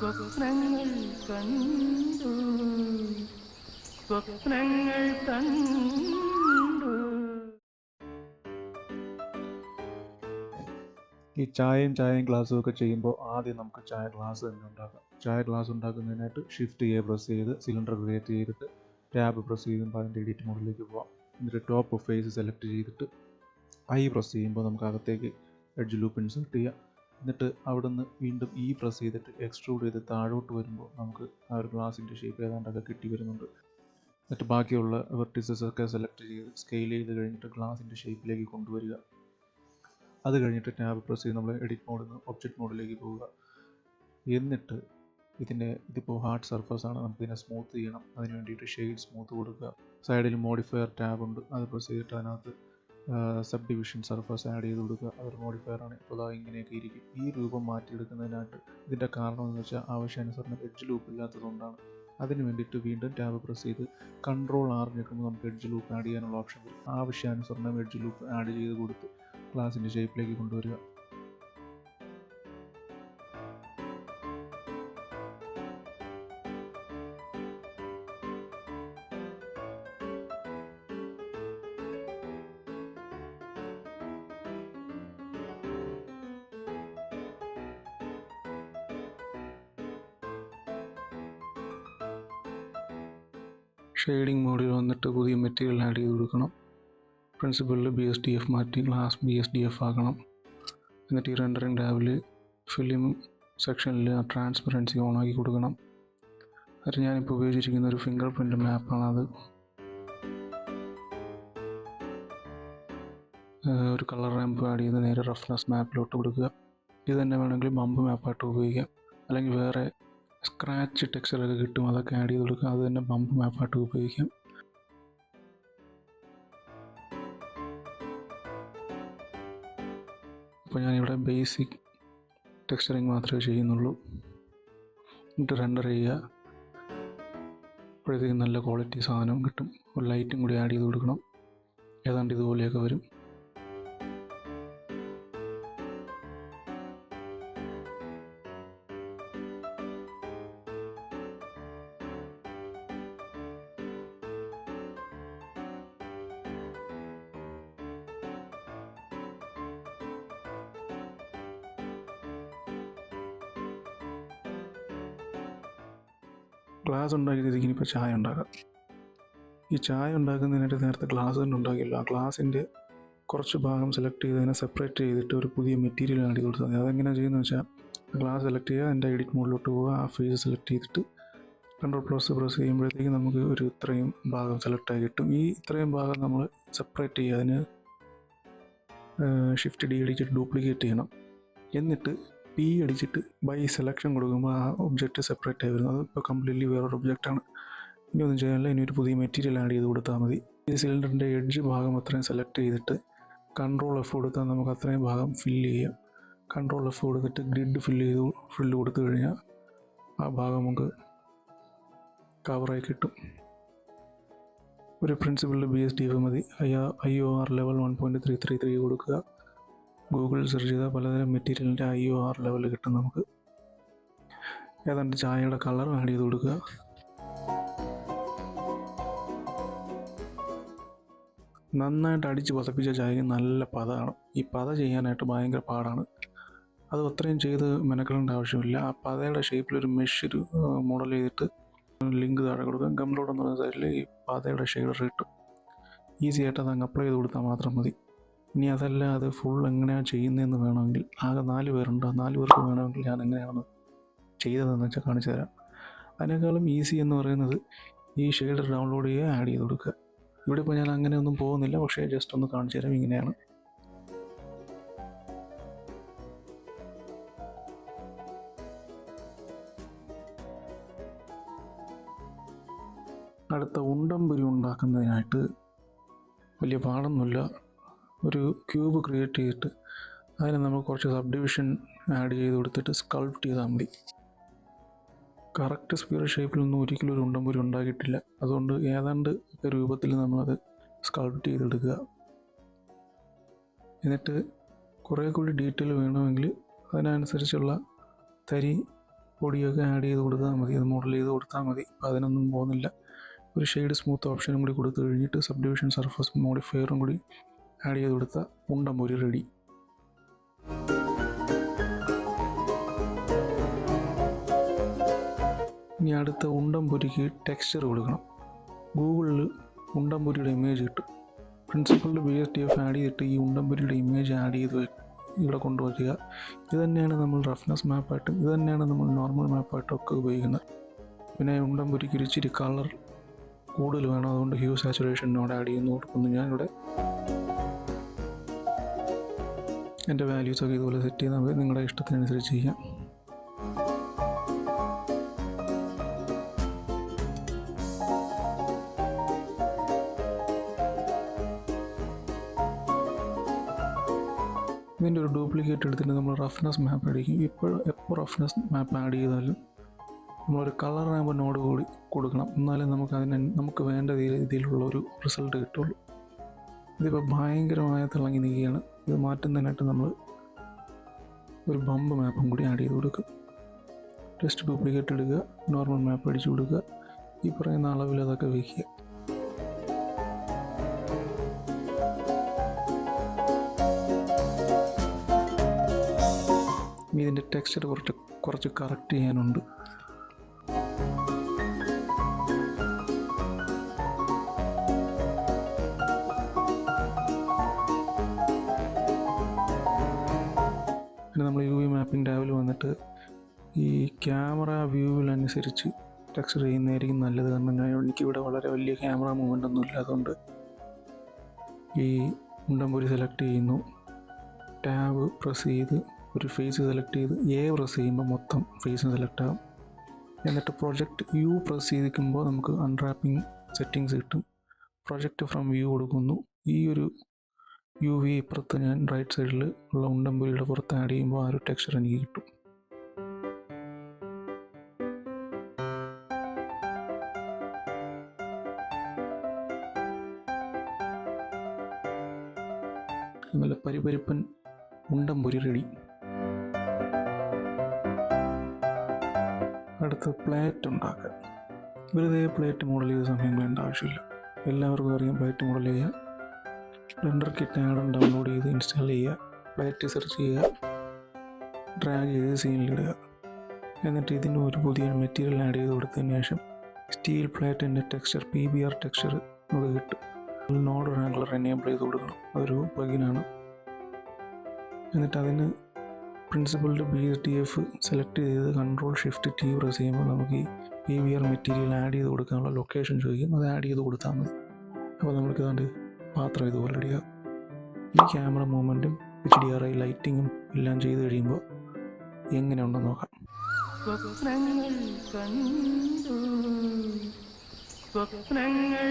സ്വപ്നങ്ങൾ കണ്ടു. സ്വപ്നങ്ങൾ കണ്ടു. ഈ ചായയും ചായയും ഗ്ലാസ്സും ഒക്കെ ചെയ്യുമ്പോൾ ആദ്യം നമുക്ക് ചായ ഗ്ലാസ് തന്നെ ഉണ്ടാക്കാം. ചായ ഗ്ലാസ് ഉണ്ടാക്കുന്നതിനായിട്ട് ഷിഫ്റ്റ് ചെയ്യുക പ്രസ് ചെയ്ത് സിലിണ്ടർ ക്രിയേറ്റ് ചെയ്തിട്ട് ടാബ് പ്രസ് ചെയ്യുമ്പോൾ അതിന്റെ എഡിറ്റ് മോഡിലേക്ക് പോകാം എന്നിട്ട് ടോപ്പ് ഫേസ് സെലക്ട് ചെയ്തിട്ട് ഐ പ്രസ് ചെയ്യുമ്പോൾ നമുക്ക് അകത്തേക്ക് എഡ്ജ് ലൂപ്പ് ഇൻസേർട്ട് ചെയ്യാം എന്നിട്ട് അവിടെ നിന്ന് വീണ്ടും ഈ പ്രസ് ചെയ്തിട്ട് എക്സ്ട്രൂഡ് ചെയ്ത് താഴോട്ട് വരുമ്പോൾ നമുക്ക് ആ ഒരു ഗ്ലാസിന്റെ ഷേപ്പ് ഏതാണ്ടൊക്കെ കിട്ടി വരുന്നുണ്ട്. എന്നിട്ട് ബാക്കിയുള്ള വെർട്ടിസസ് ഒക്കെ സെലക്ട് ചെയ്ത് സ്കെയിൽ ചെയ്ത് കഴിഞ്ഞിട്ട് ഗ്ലാസിന്റെ ഷേപ്പിലേക്ക് കൊണ്ടുവരിക. അത് കഴിഞ്ഞിട്ട് ടാബ് പ്രസ് ചെയ്ത് നമ്മൾ എഡിറ്റ് മോഡിൽ നിന്ന് ഒബ്ജക്റ്റ് മോഡിലേക്ക് പോവുക. എന്നിട്ട് ഇതിന്റെ ഇതിപ്പോൾ ഹാർഡ് സർഫസ് ആണ്. നമുക്ക് ഇതിനെ സ്മൂത്ത് ചെയ്യണം. അതിന് വേണ്ടിയിട്ട് ഷെയ്ഡ് സ്മൂത്ത് കൊടുക്കുക. സൈഡിൽ മോഡിഫയർ ടാബ് ഉണ്ട്. അത് പ്രസ് ചെയ്തിട്ട് അതിനകത്ത് സബ് ഡിവിഷൻ സർഫസ് ആഡ് ചെയ്ത് കൊടുക്കുക. അതൊരു മോഡിഫയർ ആണ്. ഇപ്പോൾ ദാ ഇങ്ങനെയൊക്കെ ഇരിക്കും. ഈ രൂപം മാറ്റിയെടുക്കുന്നതിനായിട്ട് ഇതിന്റെ കാരണം എന്ന് വെച്ചാൽ ആവശ്യാനുസരണം എഡ്ജ് ലൂപ്പ് ഇല്ലാത്തതുകൊണ്ടാണ് അതിന് വേണ്ടിയിട്ട് വീണ്ടും ടാബ് പ്രസ് ചെയ്ത് കൺട്രോൾ ആർ ഞെക്കുമ്പോൾ നമുക്ക് എഡ്ജ് ലൂപ്പ് ആഡ് ചെയ്യാനുള്ള ഓപ്ഷൻ വരും. ആവശ്യാനുസരണം എഡ്ജ് ലൂപ്പ് ആഡ് ചെയ്ത് കൊടുത്ത് ഗ്ലാസിന്റെ ഷേപ്പിലേക്ക് കൊണ്ടുവരിക. ഷെയ്ഡിങ് മോഡിൽ വന്നിട്ട് പുതിയ മെറ്റീരിയൽ ആഡ് ചെയ്ത് കൊടുക്കണം. പ്രിൻസിപ്പളിൽ ബി എസ് ഡി എഫ് മാറ്റി glass B S D F ആക്കണം. എന്നിട്ട് ഈ റെൻഡറിങ് ടാബിൽ ഫിലിം സെക്ഷനിൽ ട്രാൻസ്പെറൻസി ഓൺ ആക്കി കൊടുക്കണം. അത് ഞാനിപ്പോൾ ഉപയോഗിച്ചിരിക്കുന്ന ഒരു ഫിംഗർ പ്രിന്റ് മാപ്പാണത് ഒരു കളർ റാമ്പ് ആഡ് ചെയ്ത് നേരെ റഫ്നെസ് മാപ്പിലോട്ട് കൊടുക്കുക ഇത് തന്നെ വേണമെങ്കിൽ ബമ്പ് മാപ്പായിട്ട് ഉപയോഗിക്കാം. അല്ലെങ്കിൽ വേറെ സ്ക്രാച്ച് ടെക്സ്ചറൊക്കെ കിട്ടും അതൊക്കെ ആഡ് ചെയ്ത് കൊടുക്കുക അത് തന്നെ ബംപ് മാപ്പായിട്ട് ഉപയോഗിക്കാം. അപ്പോൾ ഞാനിവിടെ ബേസിക് ടെക്സ്ചറിങ് മാത്രമേ ചെയ്യുന്നുള്ളൂ. എന്നിട്ട് റെൻഡർ ചെയ്യുക. അപ്പോഴത്തേക്കും നല്ല ക്വാളിറ്റി സാധനം കിട്ടും. ഒരു ലൈറ്റും കൂടി ആഡ് ചെയ്ത് കൊടുക്കണം. ഏതാണ്ട് ഇതുപോലെയൊക്കെ വരും. ഗ്ലാസ് ഉണ്ടാക്കിയതിലേക്ക് ഇനിയിപ്പോൾ ചായ ഉണ്ടാക്കാം. ഈ ചായ ഉണ്ടാക്കുന്നതിനായിട്ട് നേരത്തെ ഗ്ലാസ് തന്നെ ഉണ്ടാക്കിയല്ലോ. ആ ഗ്ലാസിന്റെ കുറച്ച് ഭാഗം സെലക്ട് ചെയ്ത് അതിനെ സെപ്പറേറ്റ് ചെയ്തിട്ട് ഒരു പുതിയ മെറ്റീരിയൽ ആഡ് ചെയ്ത് കൊടുത്താൽ മതി. അതെങ്ങനെയാണ് ചെയ്യുന്നത് വെച്ചാൽ ഗ്ലാസ് സെലക്ട് ചെയ്യുക അതിന്റെ എഡിറ്റ് മോഡിലോട്ട് പോവുക ആ ഫേസ് സെലക്ട് ചെയ്തിട്ട് കൺട്രോൾ പ്ലസ് പ്രസ് ചെയ്യുമ്പോഴത്തേക്ക് നമുക്ക് ഒരു ഇത്രയും ഭാഗം സെലക്ട് ആയി കിട്ടും. ഈ ഇത്രയും ഭാഗം നമ്മൾ സെപ്പറേറ്റ് ചെയ്യുക. അതിന് ഷിഫ്റ്റ് ഡി അടിച്ചിട്ട് ഡ്യൂപ്ലിക്കേറ്റ് ചെയ്യണം. എന്നിട്ട് പി അടിച്ചിട്ട് ബൈ സെലക്ഷൻ കൊടുക്കുമ്പോൾ ആ ഒബ്ജക്റ്റ് സെപ്പറേറ്റ് ആയി അത് ഇപ്പോൾ കംപ്ലീറ്റ്ലി വേറൊരു ഒബ്ജക്റ്റാണ് ഇനി ഒന്നും ചെയ്യാനില്ല. ഇനി ഒരു പുതിയ മെറ്റീരിയൽ ആഡ് ചെയ്ത് കൊടുത്താൽ മതി. ഈ സിലിണ്ടറിന്റെ എഡ്ജ് ഭാഗം അത്രയും സെലക്ട് ചെയ്തിട്ട് കൺട്രോൾ എഫ് കൊടുത്താൽ നമുക്ക് അത്രയും ഭാഗം ഫില്ല് ചെയ്യാം. കൺട്രോൾ എഫ് കൊടുത്തിട്ട് ഗ്രിഡ് ഫില്ല് ചെയ്ത് ഫില്ല് കൊടുത്തു കഴിഞ്ഞാൽ ആ ഭാഗം നമുക്ക് കവറായി കിട്ടും. ഒരു പ്രിൻസിപ്പളിൽ ബി എസ് ഡി എഫ് മതി. I R level one point three three three കൊടുക്കുക. ഗൂഗിളിൽ സെർച്ച് ചെയ്താൽ പലതരം മെറ്റീരിയലിന്റെ ഐ ഒ ആർ ലെവൽ കിട്ടും നമുക്ക്. ഏതാണ്ട് ചായയുടെ കളർ ആഡ് ചെയ്ത് കൊടുക്കുക. നന്നായിട്ട് അടിച്ച് പതപ്പിച്ച ചായക്ക് നല്ല പദമാണ് ഈ പത ചെയ്യാനായിട്ട് ഭയങ്കര പാടാണ്. അത് അത്രയും ചെയ്ത് മെനക്കെടേണ്ട ആവശ്യമില്ല. ആ പതയുടെ ഷേപ്പിലൊരു മെഷ് ഒരു മോഡൽ ചെയ്തിട്ട് ലിങ്ക് താഴെ കൊടുക്കാം. ഗംലോഡ് എന്ന് പറയുന്ന സൈഡിൽ ഈ പാതയുടെ ഷെയ്ഡർ കിട്ടും ഈസി ആയിട്ട് അത് അങ്ങ് അപ്ലൈ ചെയ്ത് കൊടുത്താൽ മാത്രം മതി. ഇനി അതല്ല അത് ഫുൾ എങ്ങനെയാണ് ചെയ്യുന്നതെന്ന് വേണമെങ്കിൽ ആകെ നാല് പേരുണ്ട്? ആ നാല് പേർക്ക് വേണമെങ്കിൽ ഞാൻ എങ്ങനെയാണ് ചെയ്തതെന്ന് വെച്ചാൽ കാണിച്ചു തരാം. അതിനേക്കാളും ഈസി എന്ന് പറയുന്നത് ഈ ഷെയ്ഡർ ഡൗൺലോഡ് ചെയ്യുക ആഡ് ചെയ്ത് കൊടുക്കുക. ഇവിടെ ഇപ്പോൾ ഞാൻ അങ്ങനെയൊന്നും പോകുന്നില്ല പക്ഷേ ജസ്റ്റ് ഒന്ന് കാണിച്ചു തരാം ഇങ്ങനെയാണ്. അടുത്ത ഉണ്ടംപുരി ഉണ്ടാക്കുന്നതിനായിട്ട് വലിയ പാടൊന്നുമില്ല. ഒരു ക്യൂബ് ക്രിയേറ്റ് ചെയ്തിട്ട് അതിന് നമ്മൾ കുറച്ച് സബ് ഡിവിഷൻ ആഡ് ചെയ്ത് കൊടുത്തിട്ട് സ്കൾപ്റ്റ് ചെയ്താൽ മതി. കറക്റ്റ് ഷേപ്പിൽ ഷേപ്പിലൊന്നും ഒരിക്കലും ഒരു ഉണ്ടംപുരി ഉണ്ടാക്കിയിട്ടില്ല. അതുകൊണ്ട് ഏതാണ്ട് ഒക്കെ രൂപത്തിൽ നമ്മളത് സ്കൾപ്റ്റ് ചെയ്തെടുക്കുക. എന്നിട്ട് കുറേ കൂടി ഡീറ്റെയിൽ വേണമെങ്കിൽ അതിനനുസരിച്ചുള്ള തരി പൊടിയൊക്കെ ആഡ് ചെയ്ത് കൊടുത്താൽ മതി. അത് മോഡൽ ചെയ്ത് കൊടുത്താൽ മതി. അപ്പോൾ അതിനൊന്നും പോകുന്നില്ല. ഒരു ഷെയ്ഡ് സ്മൂത്ത് ഓപ്ഷനും കൂടി കൊടുത്തു കഴിഞ്ഞിട്ട് സബ് ഡിവിഷൻ സർഫസ് മോഡിഫയറും കൂടി ആഡ് ചെയ്ത് കൊടുത്ത ഉണ്ടമ്പൊരി റെഡി ഇനി അടുത്ത ഉണ്ടംപൊരിക്ക് ടെക്സ്ചർ കൊടുക്കണം. ഗൂഗിളിൽ ഉണ്ടംപൊരിയുടെ ഇമേജ് കിട്ടും. പ്രിൻസിപ്പളിൽ B S T F add ചെയ്തിട്ട് ഈ ഉണ്ടംപൊരിയുടെ ഇമേജ് ആഡ് ചെയ്ത് ഇവിടെ കൊണ്ടുവരിക. ഇത് തന്നെയാണ് നമ്മൾ റഫ്നെസ് മാപ്പായിട്ടും ഇത് തന്നെയാണ് നമ്മൾ നോർമൽ മാപ്പായിട്ടും ഒക്കെ ഉപയോഗിക്കുന്നത്. പിന്നെ ഉണ്ടംപൊരിക്ക് ഒരു ഇച്ചിരി കളർ കൂടുതൽ വേണം. അതുകൊണ്ട് ഹ്യൂ സാച്ചുറേഷനോട് ആഡ് ചെയ്യുന്നു. കൊടുക്കുന്നു ഞാനിവിടെ. എന്റെ വാല്യൂസൊക്കെ ഇതുപോലെ സെറ്റ് ചെയ്താൽ നമുക്ക് നിങ്ങളുടെ ഇഷ്ടത്തിനനുസരിച്ച് ചെയ്യാം. ഇതിന്റെ ഒരു ഡ്യൂപ്ലിക്കേറ്റ് എടുത്തിട്ട് നമ്മൾ റഫ്നെസ് മാപ്പ് അടിക്കും. ഇപ്പോൾ എപ്പോൾ റഫ്നെസ് മാപ്പ് ആഡ് ചെയ്താലും നമ്മളൊരു കളർ ആകുമ്പോൾ നോട് കൂടി കൊടുക്കണം. എന്നാലും നമുക്ക് അതിന് നമുക്ക് വേണ്ട രീതിയിലുള്ള ഒരു റിസൾട്ട് കിട്ടുള്ളൂ. ഇതിപ്പോൾ ഭയങ്കരമായ തിളങ്ങി നിൽക്കുകയാണ്. ഇത് മാറ്റുന്നതിനായിട്ട് നമ്മൾ ഒരു ബമ്പ് മാപ്പും കൂടി ആഡ് ചെയ്ത് കൊടുക്കും ടെസ്റ്റ് ഡ്യൂപ്ലിക്കേറ്റ് എടുക്കുക. നോർമൽ മാപ്പ് അടിച്ചു കൊടുക്കുക. ഈ പറയുന്ന അളവിൽ അതൊക്കെ വയ്ക്കുക ഇതിന്റെ ടെക്സ്ചർ കുറച്ച് കുറച്ച് കറക്റ്റ് ചെയ്യാനുണ്ട്. ടാബിൽ ഈ ക്യാമറ വ്യൂവിനനുസരിച്ച് ടെക്സ്ചർ ചെയ്യുന്നതായിരിക്കും നല്ലത്. കാരണം ഞാൻ എനിക്കിവിടെ വളരെ വലിയ ക്യാമറ മൂവ്മെന്റ് ഒന്നും ഇല്ലാത്തതുകൊണ്ട് ഈ ഉണ്ടംപൊരി സെലക്ട് ചെയ്യുന്നു. ടാബ് പ്രസ് ചെയ്ത് ഒരു ഫേസ് സെലക്ട് ചെയ്ത് എ പ്രസ് ചെയ്യുമ്പോൾ മൊത്തം ഫേസ് സെലക്ട് ആകും എന്നിട്ട് പ്രൊജക്റ്റ് യു പ്രസ് ചെയ്തിരിക്കുമ്പോൾ നമുക്ക് അൺറാപ്പിംഗ് സെറ്റിങ്സ് കിട്ടും. പ്രൊജക്റ്റ് ഫ്രം വ്യൂ കൊടുക്കുന്നു. ഈ ഒരു യു വി ഇപ്പുറത്ത് ഞാൻ റൈറ്റ് സൈഡിൽ ഉള്ള ഉണ്ടമ്പുരിയുടെ പുറത്ത് ആഡ് ചെയ്യുമ്പോൾ ആ ഒരു ടെക്സ്ചർ എനിക്ക് കിട്ടും. നല്ല പരിപരിപ്പൻ ഉണ്ടംപൊരി റെഡി അടുത്ത് പ്ലേറ്റ് ഉണ്ടാക്കുക വെറുതെ പ്ലേറ്റ് മോഡൽ ചെയ്ത സമയം കളയേണ്ട ആവശ്യമില്ല. എല്ലാവർക്കും അറിയാം പ്ലേറ്റ് മോഡൽ ചെയ്യുക. ബ്ലെൻഡർ കിറ്റ് ആഡം ഡൗൺലോഡ് ചെയ്ത് ഇൻസ്റ്റാൾ ചെയ്യുക. പ്ലേറ്റ് സെർച്ച് ചെയ്യുക. ഡ്രാഗ് ചെയ്ത് സീനിലിടുക എന്നിട്ട് ഇതിന് ഒരു പുതിയ മെറ്റീരിയൽ ആഡ് ചെയ്ത് കൊടുത്തതിന് ശേഷം സ്റ്റീൽ പ്ലേറ്റിന്റെ texture P B R texture നമുക്ക് കിട്ടും. നോഡ് റാങ്കുലർ എനേബിൾ ചെയ്ത് കൊടുക്കണം. അതൊരു പ്ലഗിനാണ് എന്നിട്ട് അതിന് പ്രിൻസിപ്പളിന്റെ B S T F select ചെയ്ത് കൺട്രോൾ ഷിഫ്റ്റ് ടി പ്രസ് ചെയ്യുമ്പോൾ നമുക്ക് ഈ P V R material add ചെയ്ത് കൊടുക്കാനുള്ള ലൊക്കേഷൻ ചോദിക്കും. അത് ആഡ് ചെയ്ത് കൊടുത്താൽ മതി. അപ്പോൾ നമുക്ക് ഇതാണ്ട് പാത്രം ഇതുപോലെ റെഡിയാകും ഈ ക്യാമറ മൂവ്മെന്റും എച്ച് ഡി ആർ ഐ ലൈറ്റിങ്ങും എല്ലാം ചെയ്ത് കഴിയുമ്പോൾ എങ്ങനെ ഉണ്ടെന്ന് നോക്കാം. സ്വപ്നങ്ങൾ കണ്ടു. സ്വപ്നങ്ങൾ